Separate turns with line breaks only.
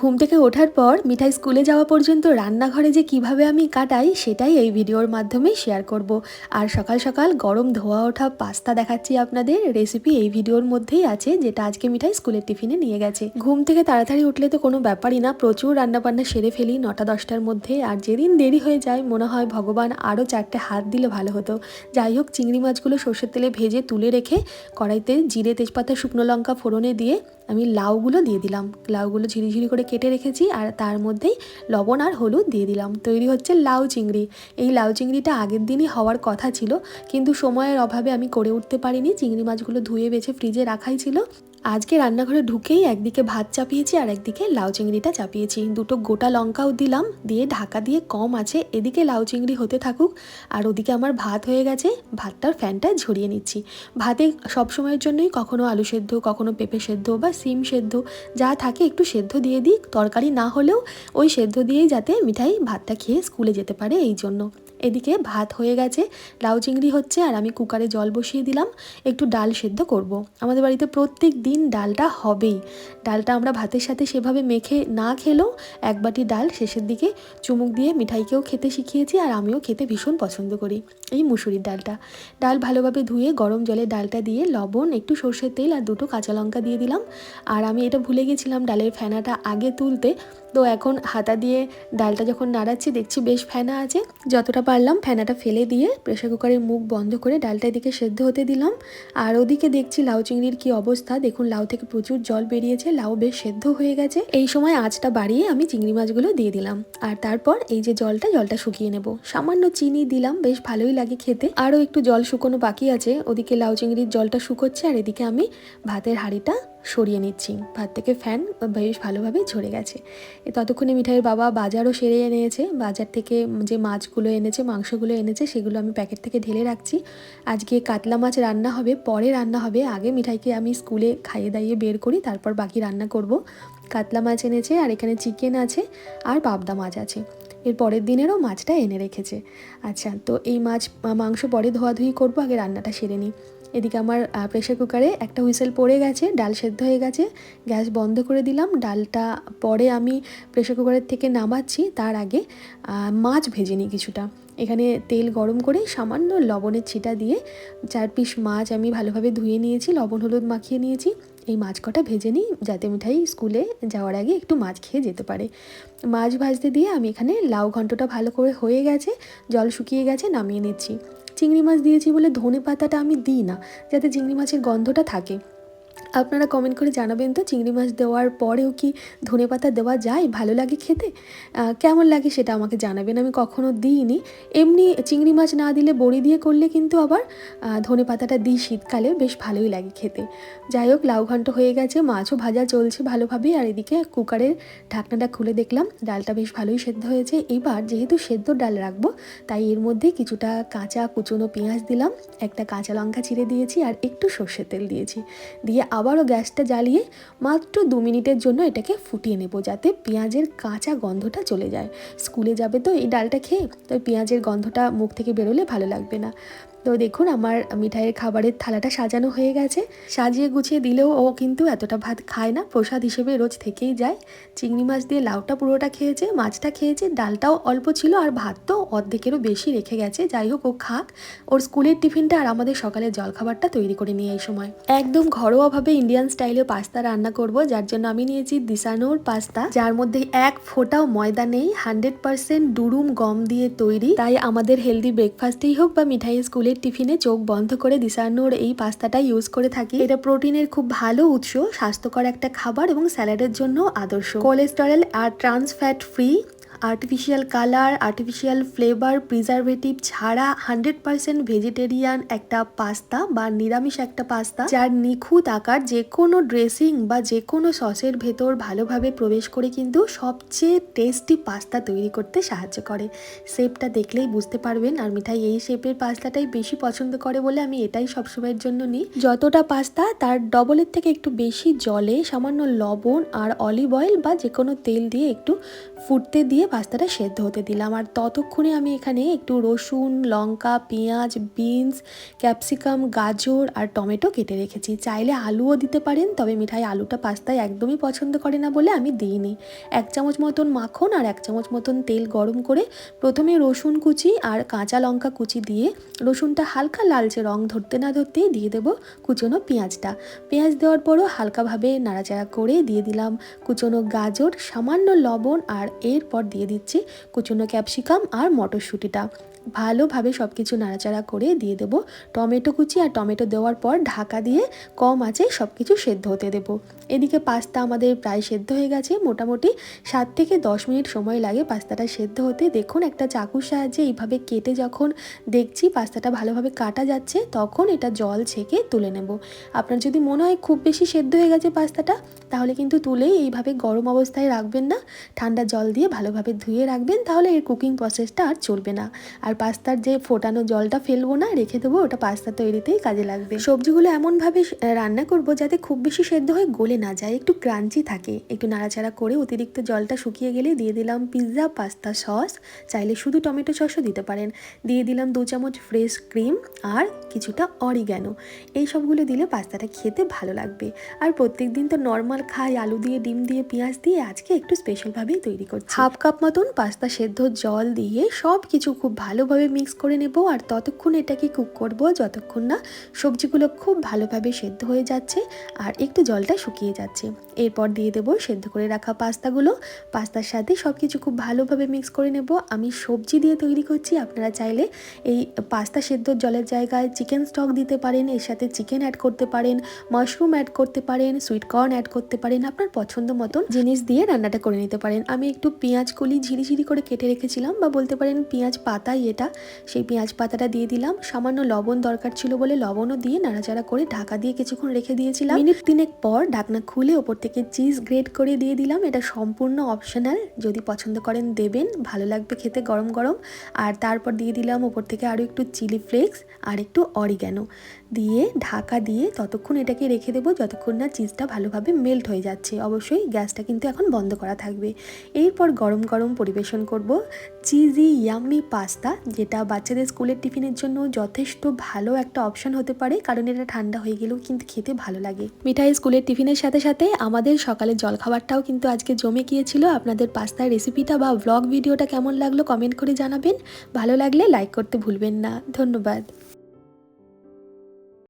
ঘুম থেকে ওঠার পর মিঠাই স্কুলে যাওয়া পর্যন্ত রান্নাঘরে যে কীভাবে আমি কাটাই সেটাই এই ভিডিওর মাধ্যমে শেয়ার করব। আর সকাল সকাল গরম ধোয়া ওঠা পাস্তা দেখাচ্ছি আপনাদের। রেসিপি এই ভিডিওর মধ্যেই আছে, যেটা আজকে মিঠাই স্কুলের টিফিনে নিয়ে গেছে। ঘুম থেকে তাড়াতাড়ি উঠলে তো কোনো ব্যাপারই না, প্রচুর রান্নাবান্না সেরে ফেলি নটা দশটার মধ্যে। আর যেদিন দেরি হয়ে যায়, মনে হয় ভগবান আরও চারটে হাত দিলে ভালো হতো। যাই হোক, চিংড়ি মাছগুলো সর্ষের তেলে ভেজে তুলে রেখে কড়াইতে জিরে তেজপাতা, শুকনো লঙ্কা ফোড়নে দিয়ে আমি লাউগুলো দিয়ে দিলাম। লাউগুলো ঝিরিঝিরি করে কেটে রেখেছি আর তার মধ্যেই লবণ আর হলুদ দিয়ে দিলাম। তৈরি হচ্ছে লাউ চিংড়ি। এই লাউ চিংড়িটা আগের দিনই হওয়ার কথা ছিল, কিন্তু সময়ের অভাবে আমি করে উঠতে পারিনি। চিংড়ি মাছগুলো ধুয়ে বেছে ফ্রিজে রাখাই ছিল। আজকে রান্নাঘরে ঢুকেই একদিকে ভাত চাপিয়েছি আর একদিকে লাউ চিংড়িটা চাপিয়েছি। দুটো গোটা লঙ্কাও দিলাম, দিয়ে ঢাকা দিয়ে কম আছে, এদিকে লাউ চিংড়ি হতে থাকুক। আর ওদিকে আমার ভাত হয়ে গেছে, ভাতটার ফ্যানটা ঝরিয়ে নিচ্ছি। ভাতে সবসময়ের জন্যই কখনো আলু সেদ্ধ, কখনো পেঁপে সেদ্ধ বা সিম সেদ্ধ, যা থাকে একটু সেদ্ধ দিয়ে দিই। তরকারি না হলেও ওই সেদ্ধ দিয়েই যাতে মিঠাই ভাতটা খেয়ে স্কুলে যেতে পারে, এই জন্য। এদিকে ভাত হয়ে গেছে, লাউ চিংড়ি হচ্ছে আর আমি কুকারে জল বসিয়ে দিলাম, একটু ডাল সেদ্ধ করব। আমাদের বাড়িতে প্রত্যেক দিন ডালটা হবেই। ডালটা আমরা ভাতের সাথে সেভাবে মেখে না খেলেও এক বাটি ডাল শেষের দিকে চুমুক দিয়ে মিঠাইকেও খেতে শিখিয়েছি আর আমিও খেতে ভীষণ পছন্দ করি এই মুসুরির ডালটা। ডাল ভালোভাবে ধুয়ে গরম জলে ডালটা দিয়ে লবণ, একটু সর্ষের তেল আর দুটো কাঁচা লঙ্কা দিয়ে দিলাম। আর আমি এটা ভুলে গেছিলাম ডালের ফেনাটা আগে তুলতে। তো এখন হাতা দিয়ে ডালটা যখন নাড়াচ্ছি দেখছি বেশ ফেনা আছে, যতটা পারলাম, ফেনাটা ফেলে দিয়ে প্রেশার কুকারের মুখ বন্ধ করে ডালটা এদিকে সেদ্ধ হতে দিলাম। আর ওদিকে দেখছি লাউ চিংড়ির কি অবস্থা। দেখুন, লাউ থেকে প্রচুর জল বেরিয়েছে, লাউ বেশ সেদ্ধ হয়ে গেছে। এই সময় আঁচটা বাড়িয়ে আমি চিংড়ি মাছগুলো দিয়ে দিলাম। আর তারপর এই যে জলটা জলটা শুকিয়ে নেব। সামান্য চিনি দিলাম, বেশ ভালোই লাগে খেতে। আরও একটু জল শুকোনো বাকি আছে। ওদিকে লাউ চিংড়ির জলটা শুকোচ্ছে, আর এদিকে আমি ভাতের হাঁড়িটা সরিয়ে নিচ্ছি। ভাত থেকে ফ্যান বেশ ভালোভাবে ঝরে গেছে। ততক্ষণে মিঠাইয়ের বাবা বাজারও সেরে এনেছে। বাজার থেকে যে মাছগুলো এনেছে, মাংসগুলো এনেছে, সেগুলো আমি প্যাকেট থেকে ঢেলে রাখছি। আজকে কাতলা মাছ রান্না হবে, পরে রান্না হবে। আগে মিঠাইকে আমি স্কুলে খাইয়ে দাইয়ে বের করি, তারপর বাকি রান্না করব। কাতলা মাছ এনেছে আর এখানে চিকেন আছে আর পাবদা মাছ আছে। এর পরের দিনেরও মাছটা এনে রেখেছে। আচ্ছা তো এই মাছ মাংস পরে ধোয়াধুয়ি করব, আগে রান্নাটা সেরে নিই। এদিকে আমার প্রেশার কুকারে একটা হুইসেল পড়ে গেছে, ডাল সেদ্ধ হয়ে গেছে, গ্যাস বন্ধ করে দিলাম, ডালটা পরে আমি প্রেশার কুকারের থেকে নামাচ্ছি, তার আগে মাছ ভেজে নিই কিছুটা। এখানে তেল গরম করে সামান্য লবণের ছিটা দিয়ে চার পিস মাছ আমি ভালোভাবে ধুয়ে নিয়েছি, লবণ, হলুদ মাখিয়ে নিয়েছি। এই মাছ কটা ভেজে নিই, যাতে মিঠাই স্কুলে যাওয়ার আগে একটু মাছ খেয়ে যেতে পারে। মাছ ভাজতে দিয়ে আমি এখানে লাউ ঘন্টটা ভালো করে হয়ে গেছে, জল শুকিয়ে গেছে, নামিয়ে নিচ্ছি। চিংড়ি মাছ দিয়েছি বলে ধনে পাতাটা আমি দিই না, যাতে চিংড়ি মাছের গন্ধটা থাকে। আপনারা কমেন্ট করে জানাবেন তো, চিংড়ি মাছ দেওয়ার পরেও কি ধনে পাতা দেওয়া যায়? ভালো লাগে খেতে? কেমন লাগে সেটা আমাকে জানাবেন, আমি কখনো দিইনি। এমনি চিংড়ি মাছ না দিলে বড়ি দিয়ে করলে কিন্তু আবার ধনে পাতাটা দিই শীতকালে, বেশ ভালোই লাগে খেতে। যাই হোক, লাউ ঘন্ট হয়ে গেছে, মাছও ভাজা চলছে ভালোভাবেই, আর এদিকে কুকারের ঢাকনাটা খুলে দেখলাম, ডালটা বেশ ভালোই সেদ্ধ হয়েছে। এবার যেহেতু সেদ্ধ ডাল রাখব, তাই এর মধ্যে কিছুটা কাঁচা কুচনো পেঁয়াজ দিলাম, একটা কাঁচা লঙ্কা চিড়ে দিয়েছি, আর একটু সর্ষের তেল দিয়েছি। দিয়ে আবারও গ্যাসটা জ্বালিয়ে মাত্র দু মিনিটের জন্য এটাকে ফুটিয়ে নেব যাতে পেঁয়াজের কাঁচা গন্ধটা চলে যায়। স্কুলে যাবে তো এই ডালটা খেয়ে তো পেঁয়াজের গন্ধটা মুখ থেকে বেরোলে ভালো লাগবে না। তো দেখুন আমার মিঠাইয়ের খাবারের থালাটা সাজানো হয়ে গেছে। সাজিয়ে গুছিয়ে দিলেও ও কিন্তু এতটা ভাত খায় না। প্রসাদ হিসেবে রোজ থেকেই যায়। চিংড়ি মাছ দিয়ে লাউটা পুরোটা খেয়েছে, মাছটা খেয়েছে, ডালটাও অল্প ছিল আর ভাত তো অর্ধেকেরও বেশি রেখে গেছে। যাই হোক, ও খাক। ওর স্কুলের টিফিনটা আর আমাদের সকালের জলখাবারটা তৈরি করে নিয়ে এই সময়। একদম ঘরোয়াভাবে ইন্ডিয়ান স্টাইলে পাস্তা রান্না করব, যার জন্য আমি নিয়েছি দিসানোর পাস্তা যার মধ্যে এক ফোটাও ময়দা নেই হান্ড্রেড পার্সেন্ট ডুরুম গম দিয়ে তৈরি। তাই আমাদের হেলদি ব্রেকফাস্টেই হোক বা মিঠাই স্কুলের টিফিনে চোখ বন্ধ করে দিশানোর এই পাস্তাটা ইউজ করে থাকি। এটা প্রোটিনের খুব ভালো উৎস, স্বাস্থ্যকর একটা খাবার এবং স্যালাডের জন্য আদর্শ। কোলেস্টেরল আর trans fat free artificial colour artificial flavour preservative ছাড়া হান্ড্রেড পার্সেন্ট ভেজিটেরিয়ান একটা পাস্তা বা নিরামিষ একটা পাস্তা যার নিখুঁত আকার যে কোনো ড্রেসিং বা যে কোনো সসের ভেতর ভালোভাবে প্রবেশ করে কিন্তু সবচেয়ে টেস্টি পাস্তা তৈরি করতে সাহায্য করে। শেপটা দেখলেই বুঝতে পারবেন। আর মিঠাই এই শেপের পাস্তাটাই বেশি পছন্দ করে বলে আমি এটাই সবসময়ের জন্য নিই। যতটা পাস্তা তার ডবলের থেকে একটু বেশি জলে, সামান্য লবণ আর অলিভ অয়েল বা যে কোনো তেল দিয়ে একটু ফুটতে দিয়ে পাস্তাটা সেদ্ধ হতে দিলাম। আর ততক্ষণে আমি এখানে একটু রসুন, লঙ্কা, পেঁয়াজ, বিনস, ক্যাপসিকাম, গাজর আর টমেটো কেটে রেখেছি। চাইলে আলুও দিতে পারেন, তবে মিঠাই আলুটা পাস্তায় একদমই পছন্দ করে না বলে আমি দিইনি। এক চামচ মতন মাখন আর এক চামচ মতন তেল গরম করে প্রথমে রসুন কুচি আর কাঁচা লঙ্কা কুচি দিয়ে রসুনটা হালকা লালচে রং ধরতে না ধরতেই দিয়ে দেবো কুচনো পেঁয়াজটা। পেঁয়াজ দেওয়ার পরও হালকাভাবে নাড়াচাড়া করে দিয়ে দিলাম কুচনো গাজর, সামান্য লবণ আর এরপর দিয়ে দিচ্ছি। কুচুনো ক্যাপসিকাম আর মটরশুঁটিটা। ভালোভাবে সব কিছু নাড়াচাড়া করে দিয়ে দেবো। টমেটো কুচি আর টমেটো দেওয়ার পর ঢাকা দিয়ে কম আঁচে সব কিছু সেদ্ধ হতে দেবো। এদিকে পাস্তা আমাদের প্রায় সেদ্ধ হয়ে গেছে। মোটামুটি সাত থেকে দশ মিনিট সময় লাগে পাস্তাটা সেদ্ধ হতে। দেখুন একটা চাকুর সাহায্যে এইভাবে কেটে যখন দেখছি পাস্তাটা ভালোভাবে কাটা যাচ্ছে, তখন এটা জল ছেঁকে তুলে নেব। আপনার যদি মনে হয় খুব বেশি সেদ্ধ হয়ে গেছে পাস্তাটা, তাহলে কিন্তু তুলেই এইভাবে গরম অবস্থায় রাখবেন না। ঠান্ডা জল দিয়ে ভালোভাবে ধুয়ে রাখবেন, তাহলে এর কুকিং প্রসেসটা আর চলবে না। আর পাস্তার যে ফোটানো জলটা ফেলব না, রেখে দেবো, ওটা পাস্তা তৈরিতেই কাজে লাগবে। সবজিগুলো এমনভাবে রান্না করব যাতে খুব বেশি সেদ্ধ হয়ে গলে না যায়, একটু ক্রাঞ্চি থাকে। একটু নাড়াচাড়া করে অতিরিক্ত জলটা শুকিয়ে গেলে দিয়ে দিলাম পিৎজা পাস্তা সস। চাইলে শুধু টমেটো সসও দিতে পারেন। দিয়ে দিলাম দু চামচ ফ্রেশ ক্রিম আর কিছুটা অরিগ্যানো। এই সবগুলো দিলে পাস্তাটা খেতে ভালো লাগবে। আর প্রত্যেক দিন তো নর্মাল খাই, আলু দিয়ে, ডিম দিয়ে, পেঁয়াজ দিয়ে, আজকে একটু স্পেশালভাবেই তৈরি করছি। হাফ কাপ মতন পাস্তা সেদ্ধ জল দিয়ে সব কিছু খুব ভালোভাবে মিক্স করে নেব আর ততক্ষণ এটাকে কুক করব। যতক্ষণ না সবজিগুলো খুব ভালোভাবে সেদ্ধ হয়ে যাচ্ছে আর একটু জলটা শুকিয়ে যাচ্ছে। এরপর দিয়ে দেবো সেদ্ধ করে রাখা পাস্তাগুলো। পাস্তার সাথে সব কিছু খুব ভালোভাবে মিক্স করে নেব। আমি সবজি দিয়ে তৈরি করছি। আপনারা চাইলে এই পাস্তা সেদ্ধ জলের জায়গায় চিকেন স্টক দিতে পারেন, এর সাথে চিকেন অ্যাড করতে পারেন মাশরুম অ্যাড করতে পারেন সুইট কর্ন অ্যাড করতে পারেন, আপনার পছন্দ মতন জিনিস দিয়ে রান্নাটা করে নিতে পারেন। আমি একটু পেঁয়াজ কলি ঝিরিঝিরি করে কেটে রেখেছিলাম বা বলতে পারেন পেঁয়াজ পাতাই এটা। সেই পেঁয়াজ পাতাটা দিয়ে দিলাম। সামান্য লবণ দরকার ছিল বলে লবণও দিয়ে নাড়াচাড়া করে ঢাকা দিয়ে কিছুক্ষণ রেখে দিয়েছিলাম। মিনিট তিনেক পর ঢাকনা খুলে ওপর থেকে চিজ গ্রেড করে দিয়ে দিলাম। এটা সম্পূর্ণ অপশনাল। যদি পছন্দ করেন দেবেন, ভালো লাগবে খেতে গরম গরম। আর তারপর দিয়ে দিলাম ওপর থেকে আরও একটু চিলি ফ্লেক্স আর একটু অরিগ্যানো দিয়ে ঢাকা দিয়ে ততক্ষণ এটাকে রেখে দেবো যতক্ষণ না চিজটা ভালোভাবে মেল্ট হয়ে যাচ্ছে। অবশ্যই গ্যাসটা কিন্তু এখন বন্ধ করা থাকবে। এরপর গরম গরম পরিবেশন করব। চিজি ইয়াম্মি পাস্তা যেটা বাচ্চাদের স্কুলের টিফিনের জন্য যথেষ্ট ভালো একটা অপশান হতে পারে, কারণ এটা ঠান্ডা হয়ে গেলেও কিন্তু খেতে ভালো লাগে। মিঠাই স্কুলের টিফিনের সাথে সাথে আমাদের সকালের জলখাবারটাও কিন্তু আজকে জমে গিয়েছিল। আপনাদের পাস্তার রেসিপিটা বা ব্লগ ভিডিওটা কেমন লাগল কমেন্ট করে জানাবেন। ভালো লাগলে লাইক করতে ভুলবেন না। ধন্যবাদ।